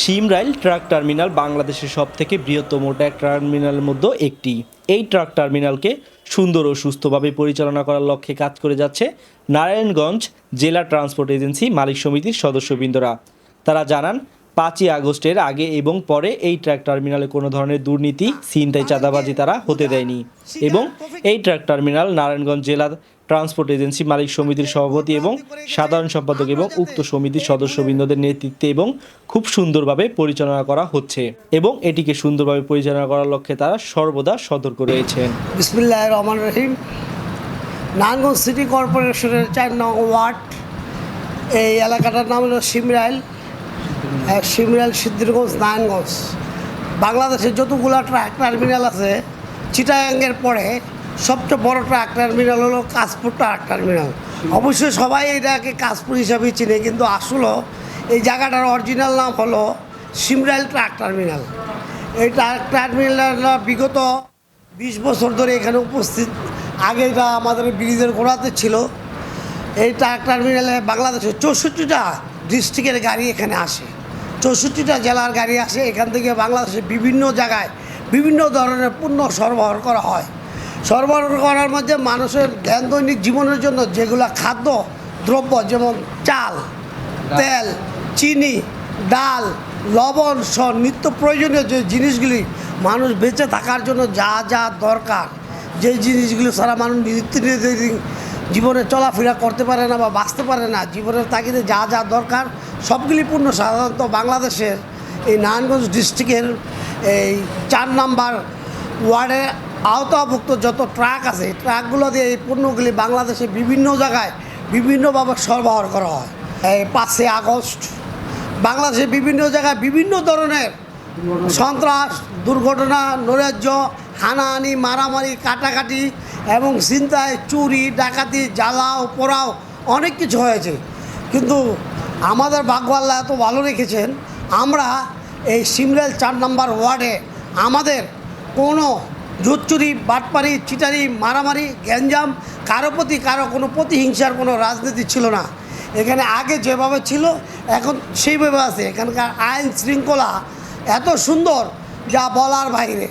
Shimrail truck terminal বাংলাদেশের সবথেকে বৃহত্তম ট্রাক টার্মিনালের মধ্যে একটি। এই ট্রাক টার্মিনালকে সুন্দর ও সুস্থভাবে পরিচালনা করার লক্ষ্যে কাজ করে যাচ্ছে নারায়ণগঞ্জ জেলা ট্রান্সপোর্ট এজেন্সি মালিক সমিতির সদস্যবৃন্দরা। তারা জানান, পাঁচই আগস্টের আগে এবং পরে এই ট্রাক টার্মিনালে কোনো ধরনের দুর্নীতি, ছিনতাই, চাঁদাবাজি তারা হতে দেয়নি। এবং এই ট্রাক টার্মিনাল নারায়ণগঞ্জ জেলা ট্রান্সপোর্ট এজেন্সি, মালিক সমিতির সভাপতি এবং সাধারণ সম্পাদক এবং উক্ত সমিতির সদস্যবৃন্দদের নেতৃত্বে এবং খুব সুন্দরভাবে পরিচালনা করা হচ্ছে এবং এটিকে সুন্দরভাবে পরিচালনা করার লক্ষ্যে তারা সর্বদা সতর্ক রয়েছেন। বিসমিল্লাহ রহমান রহিম। নারায়ণগঞ্জ সিটি কর্পোরেশনের চার নং ওয়ার্ড, এই এলাকাটার নাম হলো সিমরাইল সিমরাইল সিদ্ধিরগঞ্জ, নারায়ণগঞ্জ। বাংলাদেশের যতগুলো ট্রাক টার্মিনাল আছে, চিটাগাঙ্গের পরে সবচেয়ে বড় ট্রাক টার্মিনাল হলো কাশপুর ট্রাক টার্মিনাল। অবশ্যই সবাই এটাকে কাশপুর হিসাবেই চিনে, কিন্তু আসলে এই জায়গাটার অরিজিনাল নাম হলো সিমরাইল ট্রাক টার্মিনাল। এই ট্রাক টার্মিনালটা বিগত বিশ বছর ধরে এখানে উপস্থিত। আগে এটা আমাদের ব্রিজের গোড়াতে ছিল। এই ট্রাক টার্মিনালে বাংলাদেশের চৌষট্টিটা ডিস্ট্রিক্টের গাড়ি এখানে আসে। চৌষট্টিটা জেলার গাড়ি আসে। এখান থেকে বাংলাদেশের বিভিন্ন জায়গায় বিভিন্ন ধরনের পণ্য সরবরাহ করা হয়। সরবরাহ করার মধ্যে মানুষের ধ্যান দৈনিক জীবনের জন্য যেগুলো খাদ্য দ্রব্য যেমন চাল তেল চিনি ডাল লবণ সহ নিত্য প্রয়োজনীয় যে জিনিসগুলি মানুষ বেঁচে থাকার জন্য যা যা দরকার যে জিনিসগুলি সারা মানুষ নিত্য জীবনে চলাফেরা করতে পারে না বা বাঁচতে পারে না জীবনের তাগিদে যা যা দরকার সবগুলি পূর্ণ। সাধারণত বাংলাদেশের এই নারায়ণগঞ্জ ডিস্ট্রিক্টের এই চার নাম্বার ওয়ার্ডে আওতাভুক্ত যত ট্রাক আছে ট্রাকগুলো দিয়ে এই পণ্যগুলি বাংলাদেশে বিভিন্ন জায়গায় বিভিন্নভাবে সরবরাহ করা হয়। এই পাঁচই আগস্ট বাংলাদেশের বিভিন্ন জায়গায় বিভিন্ন ধরনের সন্ত্রাস, দুর্ঘটনা, নৈরাজ্য, হানাহানি, মারামারি, কাটাকাটি এবং চিন্তায় চুরি, ডাকাতি, জ্বালাও, পোড়াও অনেক কিছু হয়েছে। কিন্তু আমাদের আল্লাহ এত ভালো রেখেছেন, আমরা এই সিমরেল চার নম্বর ওয়ার্ডে আমাদের কোনো জুচ্চুরি বাটপারি চিটারি মারামারি, গ্যাঞ্জাম, কারও প্রতি কারও কোনো প্রতিহিংসার কোনো রাজনীতি ছিল না। এখানে আগে যেভাবে ছিল, এখন সেইভাবে আছে। এখানকার আইন শৃঙ্খলা এত সুন্দর যা বলার বাইরে।